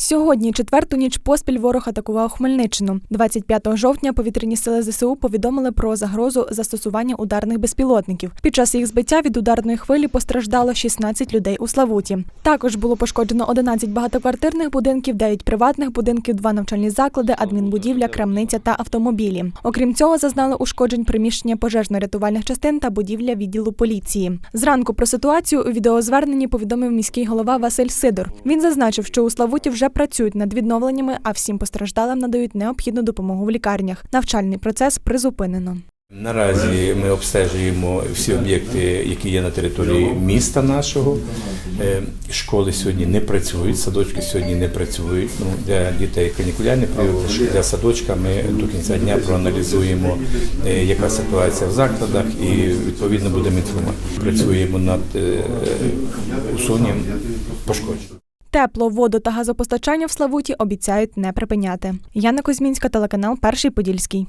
Сьогодні, четверту ніч поспіль, ворог атакував Хмельниччину. 25 жовтня повітряні сили ЗСУ повідомили про загрозу застосування ударних безпілотників. Під час їх збиття від ударної хвилі постраждало 16 людей у Славуті. Також було пошкоджено 11 багатоквартирних будинків, 9 приватних будинків, 2 навчальні заклади, адмінбудівля, крамниця та автомобілі. Окрім цього, зазнали ушкоджень приміщення пожежно-рятувальних частин та будівля відділу поліції. Зранку про ситуацію у відеозверненні повідомив міський голова Василь Сидор. Він зазначив, що у Славуті вже працюють над відновленнями, а всім постраждалим надають необхідну допомогу в лікарнях. Навчальний процес призупинено. Наразі ми обстежуємо всі об'єкти, які є на території міста нашого. Е, Школи сьогодні не працюють, садочки сьогодні не працюють. Ну, для дітей канікулярний період, для садочка ми до кінця дня проаналізуємо, е, яка ситуація в закладах, і відповідно будемо інформувати. Працюємо над е, усуненням пошкоджень. Тепло, воду та газопостачання в Славуті обіцяють не припиняти. Яна Кузьмінська, телеканал Перший Подільський.